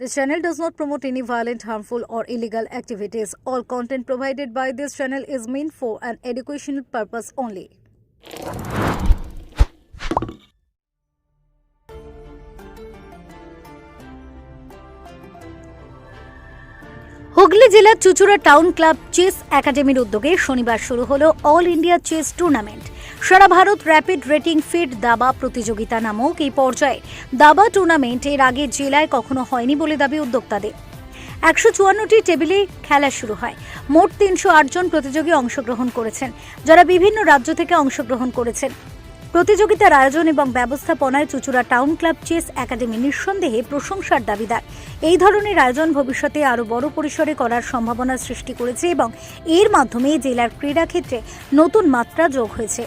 This channel does not promote any violent, harmful, or illegal activities. All content provided by this channel is meant for an educational purpose only. Hooghly জেলার Chuchura town club chess একাডেমির উদ্যোগে শনিবার শুরু হলো all India chess tournament সারা Bharat rapid rating fit দাবা প্রতিযোগিতা নামক এই পর্যায়ে দাবা টুর্নামেন্ট এর আগে জেলায় কখনো হয়নি বলে দাবি উদ্যোক্তাদের। একশো চুয়ান্নটি টেবিলে খেলা শুরু হয়। মোট তিনশো জন প্রতিযোগী অংশগ্রহণ করেছেন, যারা বিভিন্ন রাজ্য থেকে অংশগ্রহণ করেছেন। প্রতিযোগিতার আয়োজন এবং ব্যবস্থাপনায় Chuchura town club chess academy নিঃসন্দেহে প্রশংসার দাবিদার। এই ধরনের আয়োজন ভবিষ্যতে আরও বড় পরিসরে করার সম্ভাবনা সৃষ্টি করেছে এবং এর মাধ্যমে জেলার ক্রীড়াক্ষেত্রে নতুন মাত্রা যোগ হয়েছে।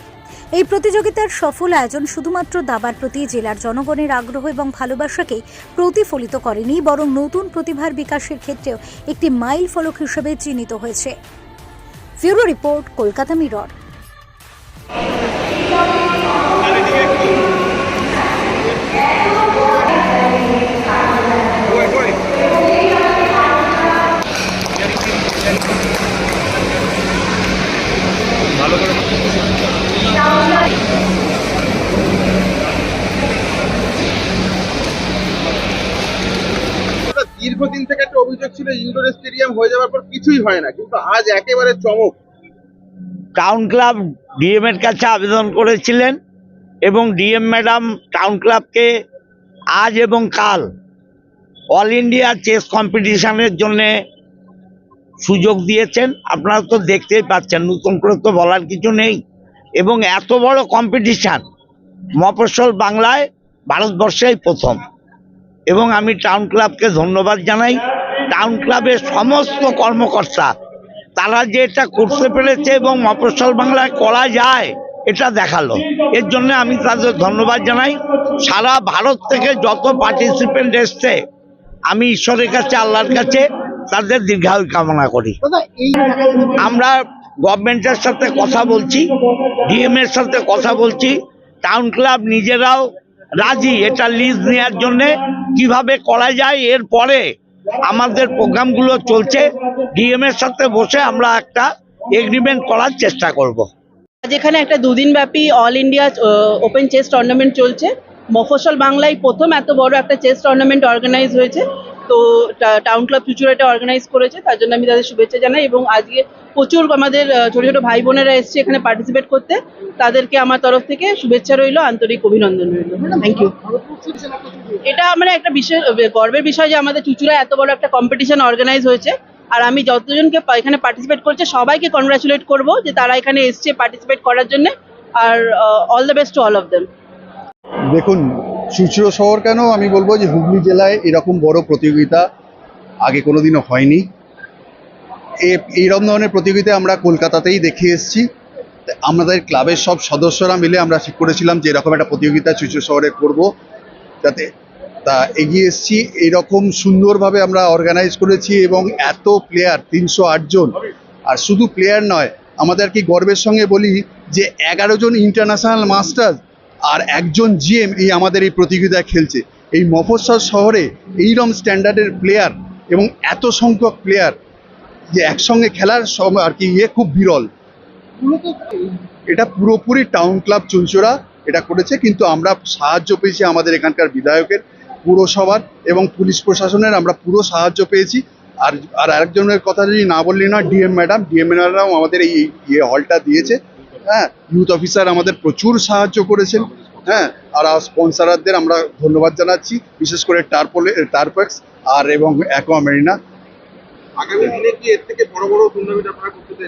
এই প্রতিযোগিতার সফল আয়োজন শুধুমাত্র দাবার প্রতি জেলার জনগণের আগ্রহ এবং ভালোবাসাকেই প্রতিফলিত করেনি, বরং নতুন প্রতিভার বিকাশের ক্ষেত্রেও একটি মাইল ফলক হিসেবে চিহ্নিত হয়েছে। ফিউরো রিপোর্ট, কলকাতা মিরর। একটা দীর্ঘদিন থেকে একটা অভিযোগ ছিল ইউডোর স্টেডিয়াম হয়ে যাওয়ার পর কিছুই হয় না, কিন্তু আজ একেবারে চমক। টাউন ক্লাব ডিএম এর কাছে আবেদন করেছিলেন এবং ডিএম ম্যাডাম টাউন ক্লাবকে আজ এবং কাল অল ইন্ডিয়া চেস কম্পিটিশনের জন্যে সুযোগ দিয়েছেন। আপনারা তো দেখতেই পাচ্ছেন, নতুন করে তো বলার কিছু নেই। এবং এত বড় কম্পিটিশান মফস্বল বাংলায় ভারতবর্ষেই প্রথম। এবং আমি টাউন ক্লাবকে ধন্যবাদ জানাই। টাউন ক্লাবের সমস্ত কর্মকর্তা, তারা যে এটা করতে পেরেছে এবং মফস্বল বাংলায় করা যায়, এটা দেখাল। এর জন্য আমি তাদের ধন্যবাদ জানাই। সারা ভারত থেকে যত পার্টিসিপেন্ট এসছে, আমি ঈশ্বরের কাছে, আল্লাহর কাছে তাদের দীর্ঘায়ু কামনা করি। আমরা গভর্নমেন্টের সাথে কথা বলছি ডিএম এর সাথে কথা বলছি। টাউন ক্লাব নিজেরাও রাজি, এটা লিজ নেওয়ার জন্যে কীভাবে করা যায়, এর পরে আমাদের প্রোগ্রামগুলো চলছে। ডিএম এর সাথে বসে আমরা একটা এগ্রিমেন্ট করার চেষ্টা করব। এখানে একটা দুদিন ব্যাপী all India open chess tournament চলছে। মফসল বাংলায় প্রথম এত বড় একটা চেস টুর্নামেন্ট অর্গানাইজ হয়েছে। তো টাউন ক্লাব চুচুর এটা অর্গানাইজ করেছে তার জন্য আমি তাদের শুভেচ্ছা জানাই এবং আজকে প্রচুর আমাদের ছোট ছোট ভাই বোনেরা এসছে এখানে পার্টিসিপেট করতে। তাদেরকে আমার তরফ থেকে শুভেচ্ছা রইল আন্তরিক অভিনন্দন রইল। থ্যাংক ইউ এটা মানে একটা বিশেষ গর্বের বিষয় যে আমাদের চুচুড়া এত বড় একটা কম্পিটিশন অর্গানাইজ হয়েছে। আর আমি যতজনকে এখানে পার্টিসিপেট করছে সবাইকে কনগ্রাচুলেট করব যে তারা এখানে এসছে পার্টিসিপেট করার জন্য। আর all the best to all of them দেখুন চুচড়ো শহর কেন? আমি বলব যে হুগলি জেলায় এরকম বড় প্রতিযোগিতা আগে কোনোদিনও হয়নি। এইরকম ধরনের প্রতিযোগিতা আমরা কলকাতাতেই দেখে এসেছি। আমাদের ক্লাবের সব সদস্যরা মিলে আমরা ঠিক করেছিলাম যে এরকম একটা প্রতিযোগিতা চুচড়ো শহরে করব, যাতে তা এগিয়ে এসেছি। এরকম সুন্দরভাবে আমরা অর্গানাইজ করেছি এবং এত প্লেয়ার তিনশো জন। আর শুধু প্লেয়ার নয়, আমাদের কি গর্বের সঙ্গে বলি যে এগারো জন ইন্টারন্যাশনাল মাস্টার আর একজন জিএম এই আমাদের এই প্রতিযোগিতায় খেলছে। এই মফস্বল শহরে এইরকম স্ট্যান্ডার্ডের প্লেয়ার এবং এত সংখ্যক প্লেয়ার যে একসঙ্গে খেলার সব আর কি ইয়ে খুব বিরল। এটা পুরোপুরি টাউন ক্লাব চুঞ্চুরা এটা করেছে, কিন্তু আমরা সাহায্য পেয়েছি আমাদের এখানকার বিধায়কের, পুরসভার এবং পুলিশ প্রশাসনের, আমরা পুরো সাহায্য পেয়েছি। আর আর আরেকজনের কথা যদি না বললি না ডিএম ম্যাডাম ডিএম ম্যাডাম আমাদের এই ইয়ে হলটা দিয়েছে। হ্যাঁ ইউথ অফিসার আমাদের প্রচুর সাহায্য করেছেন হ্যাঁ আর স্পন্সারদের আমরা ধন্যবাদ জানাচ্ছি বিশেষ করে টার্পোলে টার্পেক্স আর এবং অ্যাকোয়ামেরিনা?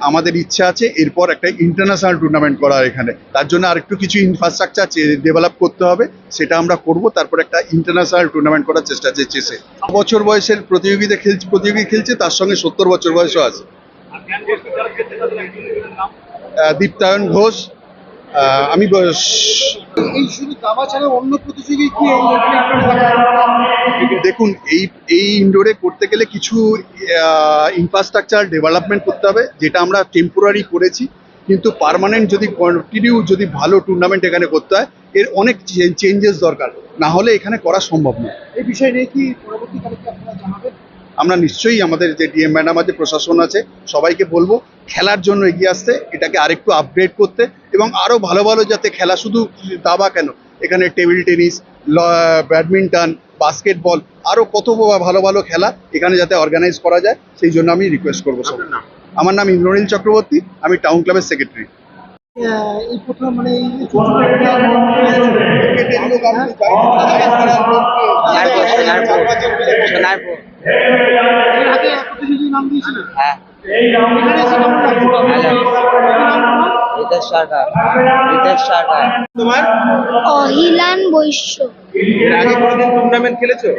আমাদের ইচ্ছা আছে এরপর একটা ইন্টারন্যাশনাল টুর্নামেন্ট করার এখানে। তার জন্য আরেকটু কিছু ইনফ্রাস্ট্রাকচার ডেভেলপ করতে হবে সেটা আমরা করব তারপর একটা ইন্টারন্যাশনাল টুর্নামেন্ট করার চেষ্টা আছে চেসে বছর বয়সের প্রতিযোগিতা খেলছে প্রতিযোগী খেলছে তার সঙ্গে সত্তর বছর বয়সও আছে। দীপ্তায়ন ঘোষ। আমি দেখান? দেখুন এই এই ইনডোরে করতে গেলে কিছু ইনফ্রাস্ট্রাকচার ডেভেলপমেন্ট করতে হবে যেটা আমরা টেম্পোরারি করেছি। কিন্তু পার্মানেন্ট যদি কন্টিনিউ যদি ভালো টুর্নামেন্ট এখানে করতে হয় এর অনেক চেঞ্জেস দরকার। না হলে এখানে করা সম্ভব নয় এই বিষয় নিয়ে কি পরবর্তীকালে আপনারা জানাবেন? আমরা নিশ্চয়ই আমাদের যে ডিএম ম্যাডাম আছে প্রশাসন আছে সবাইকে বলব খেলার জন্য এগিয়ে আসতে এটাকে আরেকটু আপগ্রেড করতে এবং আরও ভালো ভালো যাতে খেলা শুধু দাবা কেন এখানে টেবিল টেনিস ব্যাডমিন্টন বাস্কেটবল আরও কত ভালো ভালো খেলা এখানে যাতে অর্গানাইজ করা যায় সেই জন্য আমি রিকোয়েস্ট করব সব আমার নাম ইন্দ্রনীল চক্রবর্তী আমি টাউন ক্লাবের সেক্রেটারি এই প্রথম মানে এই সোনারপুর। নাম দিয়েছিলেন হ্যাঁ সরকার। সরকার। তোমার? অহিলান বৈশ্য। এর আগে কোনোদিন টুর্নামেন্ট খেলেছো?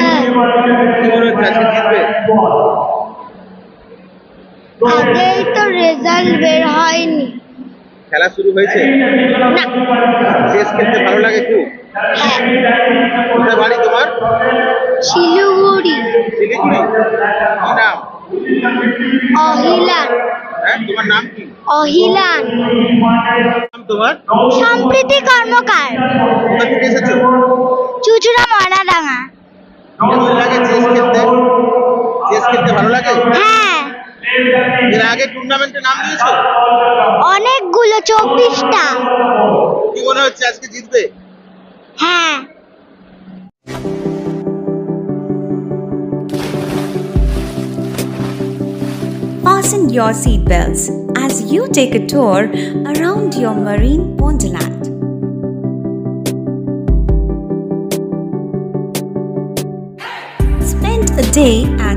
হ্যাঁ। জিতবে? আগেই তো রেজাল্ট বের হয়নি। খেলা শুরু হয়েছে? চেস খেলতে ভালো লাগে খুব? কোথায় বাড়ি তোমার? শিলিগুড়ি। শিলিগুড়ি। কি নাম? অহিলান। হ্যাঁ তোমার নাম কি? অহিলান। নাম তোমার? সম্প্রীতি কর্মকার। কোথা থেকে এসেছ? চুচুড়া ময়নাডাঙ্গা। কেমন লাগে চেস খেলতে? চেস খেলতে ভালো লাগে? হ্যাঁ এর আগে টুর্নামেন্টে নাম দিয়েছো অনেকগুলো চব্বিশটা কি মনে হচ্ছে আজকে জিতবে হ্যাঁ Fasten your seatbelts as you take a tour around your marine wonderland. Spend a day at